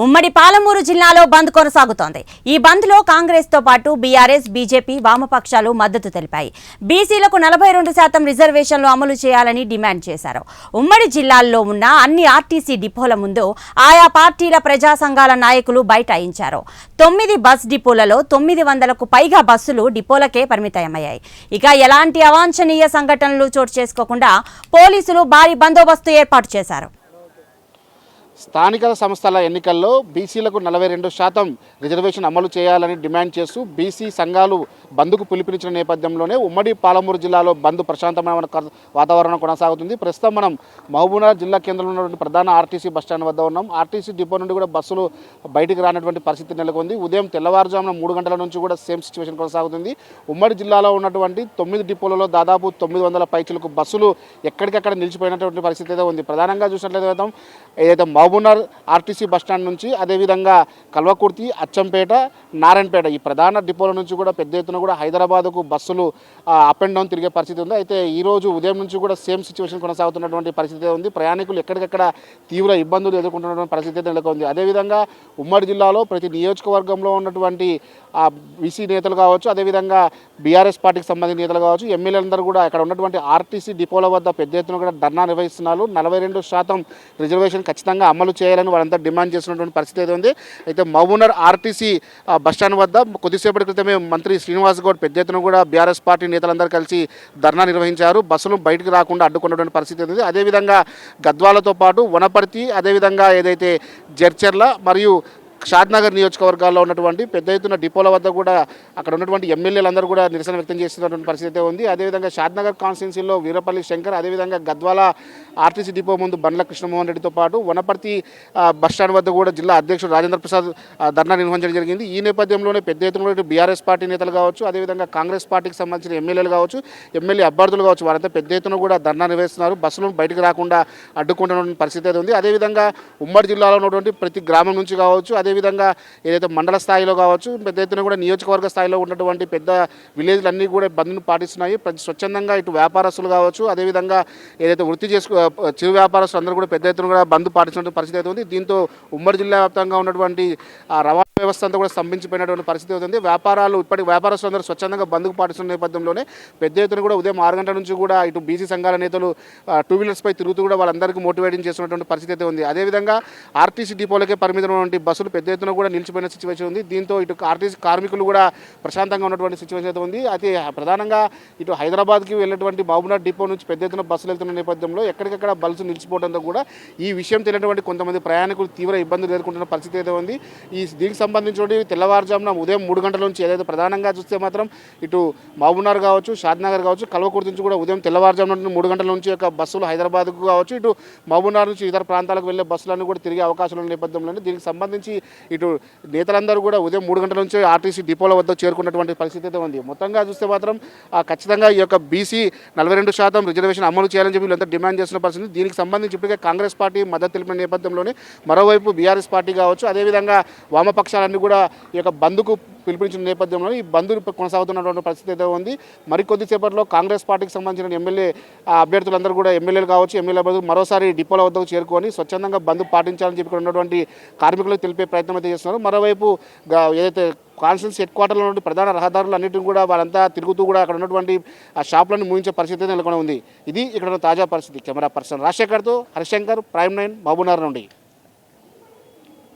ఉమ్మడి పాలమూరు జిల్లాలో బంద్ కొనసాగుతోంది. ఈ బంద్లో కాంగ్రెస్తో పాటు బీఆర్ఎస్ బీజేపీ వామపక్షాలు మద్దతు తెలిపాయి. బీసీలకు నలభై రెండు శాతం రిజర్వేషన్లు అమలు చేయాలని డిమాండ్ చేశారు. ఉమ్మడి జిల్లాల్లో ఉన్న అన్ని ఆర్టీసీ డిపోల ముందు ఆయా పార్టీల ప్రజా సంఘాల నాయకులు బైఠాయించారు. తొమ్మిది బస్ డిపోలలో తొమ్మిది వందలకు పైగా బస్సులు డిపోలకే పరిమితమయ్యాయి. ఇక ఎలాంటి అవాంఛనీయ సంఘటనలు చోటు చేసుకోకుండా పోలీసులు భారీ బందోబస్తు ఏర్పాటు చేశారు. స్థానిక సంస్థల ఎన్నికల్లో బీసీలకు నలభై రెండు శాతం రిజర్వేషన్ అమలు చేయాలని డిమాండ్ చేస్తూ బీసీ సంఘాలు బంద్కు పిలుపునిచ్చిన నేపథ్యంలోనే ఉమ్మడి పాలమూరు జిల్లాలో బంద్ ప్రశాంతమైన వాతావరణం కొనసాగుతుంది. ప్రస్తుతం మనం మహబూబ్నగర్ జిల్లా కేంద్రంలో ఉన్నటువంటి ప్రధాన ఆర్టీసీ బస్టాండ్ వద్ద ఉన్నాం. ఆర్టీసీ డిపో నుండి కూడా బస్సులు బయటకు రానటువంటి పరిస్థితి నెలకొంది. ఉదయం తెల్లవారుజామున మూడు గంటల నుంచి కూడా సేమ్ సిచ్యువేషన్ కొనసాగుతుంది. ఉమ్మడి జిల్లాలో ఉన్నటువంటి తొమ్మిది డిపోలలో దాదాపు తొమ్మిది వందల పైచులకు బస్సులు ఎక్కడికక్కడ నిలిచిపోయినటువంటి పరిస్థితి అయితే ఉంది. ప్రధానంగా చూసినట్లయితే ఏదైతే మహబూబ్నగర్ ఆర్టీసీ బస్టాండ్ నుంచి అదేవిధంగా కల్వకుర్తి అచ్చంపేట నారాయణపేట ఈ ప్రధాన డిపోల నుంచి కూడా పెద్ద ఎత్తున కూడా హైదరాబాద్కు బస్సులు అప్ అండ్ డౌన్ తిరిగే పరిస్థితి ఉంది. అయితే ఈరోజు ఉదయం నుంచి కూడా సేమ్ సిచ్యువేషన్ కొనసాగుతున్నటువంటి పరిస్థితి ఉంది. ప్రయాణికులు ఎక్కడికక్కడ తీవ్ర ఇబ్బందులు ఎదుర్కొంటున్నటువంటి పరిస్థితి నెలకొంది. అదేవిధంగా ఉమ్మడి జిల్లాలో ప్రతి నియోజకవర్గంలో ఉన్నటువంటి ఆ బీసీ నేతలు కావచ్చు అదేవిధంగా బీఆర్ఎస్ పార్టీకి సంబంధించిన నేతలు కావచ్చు ఎమ్మెల్యేలందరూ కూడా అక్కడ ఉన్నటువంటి ఆర్టీసీ డిపోల వద్ద పెద్ద ఎత్తున కూడా ధర్నా నిర్వహిస్తున్నారు. నలభై రెండు శాతం రిజర్వేషన్ ఖచ్చితంగా అమలు చేయాలని వాళ్ళంతా డిమాండ్ చేస్తున్నటువంటి పరిస్థితి అయితే ఉంది. అయితే మౌనర్ ఆర్టీసీ బస్టాండ్ వద్ద కొద్దిసేపటి క్రితమే మంత్రి శ్రీనివాస్ గౌడ్ పెద్ద ఎత్తున కూడా బీఆర్ఎస్ పార్టీ నేతలందరూ కలిసి ధర్నా నిర్వహించారు. బస్సులు బయటకు రాకుండా అడ్డుకున్నటువంటి పరిస్థితి ఉంది. అదేవిధంగా గద్వాలతో పాటు వనపర్తి అదేవిధంగా ఏదైతే జడ్చర్ల మరియు షాద్నగర్ నియోజకవర్గాల్లో ఉన్నటువంటి పెద్ద ఎత్తున డిపోల వద్ద కూడా అక్కడ ఉన్నటువంటి ఎమ్మెల్యేలందరూ కూడా నిరసన వ్యక్తం చేస్తున్నటువంటి పరిస్థితి ఉంది. అదేవిధంగా షాద్నగర్ కాన్స్టిట్యున్సీలో వీరపల్లి శంకర్ అదేవిధంగా గద్వాల ఆర్టీసీ డిపో ముందు బండ్ల కృష్ణమోహన్ రెడ్డితో పాటు వనపర్తి బస్టాండ్ వద్ద కూడా జిల్లా అధ్యక్షుడు రాజేంద్ర ప్రసాద్ ధర్నా నిర్వహించడం జరిగింది. ఈ నేపథ్యంలోనే పెద్ద ఎత్తున బీఆర్ఎస్ పార్టీ నేతలు కావచ్చు అదేవిధంగా కాంగ్రెస్ పార్టీకి సంబంధించిన ఎమ్మెల్యేలు కావచ్చు ఎమ్మెల్యే అభ్యర్థులు కావచ్చు వారంతా పెద్ద ఎత్తున కూడా ధర్నా నిర్వహిస్తున్నారు. బస్సులు బయటకు రాకుండా అడ్డుకుంటున్న పరిస్థితి అయితే ఉంది. అదేవిధంగా ఉమ్మడి జిల్లాలో ఉన్నటువంటి ప్రతి గ్రామం నుంచి కావచ్చు అదే అదేవిధంగా ఏదైతే మండల స్థాయిలో కావచ్చు పెద్ద ఎత్తున కూడా నియోజకవర్గ స్థాయిలో ఉన్నటువంటి పెద్ద విలేజ్లన్నీ కూడా బంద్ను పాటిస్తున్నాయి. స్వచ్ఛందంగా ఇటు వ్యాపారస్తులు కావచ్చు అదేవిధంగా ఏదైతే వృత్తి చేసుకో చిరు వ్యాపారస్తులు అందరూ కూడా పెద్ద ఎత్తున కూడా బంద్ పాటించినటువంటి పరిస్థితి అయితే ఉంది. దీంతో ఉమ్మడి జిల్లా వ్యాప్తంగా ఉన్నటువంటి ఆ రవాణా వ్యవస్థ అంతా కూడా స్తంభించిపోయినటువంటి పరిస్థితి అవుతుంది వ్యాపారాలు ఇప్పటి వ్యాపారస్తులు అందరూ స్వచ్ఛందంగా బంద్కు పాటిస్తున్న నేపథ్యంలోనే పెద్ద ఎత్తున కూడా ఉదయం ఆరు గంటల నుంచి కూడా ఇటు బీసీ సంఘాల నేతలు టూ వీలర్స్ పై తిరుగుతూ కూడా వాళ్ళందరికీ మోటివేటింగ్ చేస్తున్నటువంటి పరిస్థితి అయితే ఉంది. అదేవిధంగా ఆర్టీసీ డిపోలకే పరిమితమైనటువంటి బస్సులు పెద్ద ఎత్తున కూడా నిలిచిపోయిన సిచ్యువేషన్ ఉంది. దీంతో ఇటు ఆర్టీసీ కార్మికులు కూడా ప్రశాంతంగా ఉన్నటువంటి సిచ్యువేషన్ అయితే ఉంది. అయితే ప్రధానంగా ఇటు హైదరాబాద్కి వెళ్ళినటువంటి బాబునాథ్ డిపో నుంచి పెద్ద ఎత్తున బస్సులు వెళ్తున్న నేపథ్యంలో ఎక్కడికక్కడ బస్సు నిలిచిపోవడంతో కూడా ఈ విషయం తెలియనటువంటి కొంతమంది ప్రయాణికులు తీవ్ర ఇబ్బందులు ఎదుర్కొంటున్న పరిస్థితి అయితే ఉంది. ఈ దీనికి సంబంధించి తెల్లవారుజామున ఉదయం మూడు గంటల నుంచి ఏదైతే ప్రధానంగా చూస్తే మాత్రం ఇటు మహబూబ్నగర్ కావచ్చు షాద్నగర్ కావచ్చు కల్వకుర్తి నుంచి కూడా ఉదయం తెల్లవారుజామున మూడు గంటల నుంచి యొక్క బస్సులు హైదరాబాద్కు కావచ్చు ఇటు మహబూబ్నగర్ నుంచి ఇతర ప్రాంతాలకు వెళ్ళే బస్సులన్నీ కూడా తిరిగే అవకాశాలు ఉన్న నేపథ్యంలోనే దీనికి సంబంధించి ఇటు నేతలందరూ కూడా ఉదయం మూడు గంటల నుంచి ఆర్టీసీ డిపోల వద్ద చేరుకున్నటువంటి పరిస్థితి అయితే ఉంది. మొత్తంగా చూస్తే మాత్రం ఖచ్చితంగా ఈ యొక్క బీసీ నలభై రెండు శాతం రిజర్వేషన్ అమలు చేయాలని చెప్పి వీళ్ళంతా డిమాండ్ చేసిన పరిస్థితి దీనికి సంబంధించి ఇప్పటికే కాంగ్రెస్ పార్టీ మద్దతు తెలిపిన నేపథ్యంలోనే మరోవైపు బీఆర్ఎస్ పార్టీ కావచ్చు. అదేవిధంగా వామపక్షాలన్నీ కూడా ఈ యొక్క బంద్కు పిలుపునిచ్చిన నేపథ్యంలో ఈ బంద్ కొనసాగుతున్నటువంటి పరిస్థితి అయితే ఉంది. మరికొద్ది సేపట్లో కాంగ్రెస్ పార్టీకి సంబంధించిన ఎమ్మెల్యే అభ్యర్థులందరూ కూడా ఎమ్మెల్యేలు కావచ్చు ఎమ్మెల్యే అభ్యర్థులు మరోసారి డిపోల వద్దకు చేరుకొని స్వచ్ఛందంగా బంద్ పాటించాలని చెప్పి ఉన్నటువంటి కార్మికులకు తెలిపే ప్రయత్నం అయితే చేస్తున్నారు. మరోవైపు ఏదైతే కాన్స్టిట్యూన్స్ హెడ్ క్వార్టర్లో ఉన్న ప్రధాన రహదారులు అన్నింటిని కూడా వాళ్ళంతా తిరుగుతూ కూడా అక్కడ ఉన్నటువంటి ఆ షాపులను ముగించే పరిస్థితి నెలకొని ఉంది. ఇది ఇక్కడ తాజా పరిస్థితి. కెమెరా పర్సన్ రాజశేఖర్తో హరిశంకర్ ప్రైమ్ నైన్ మహబూబ్నగర్ నుండి.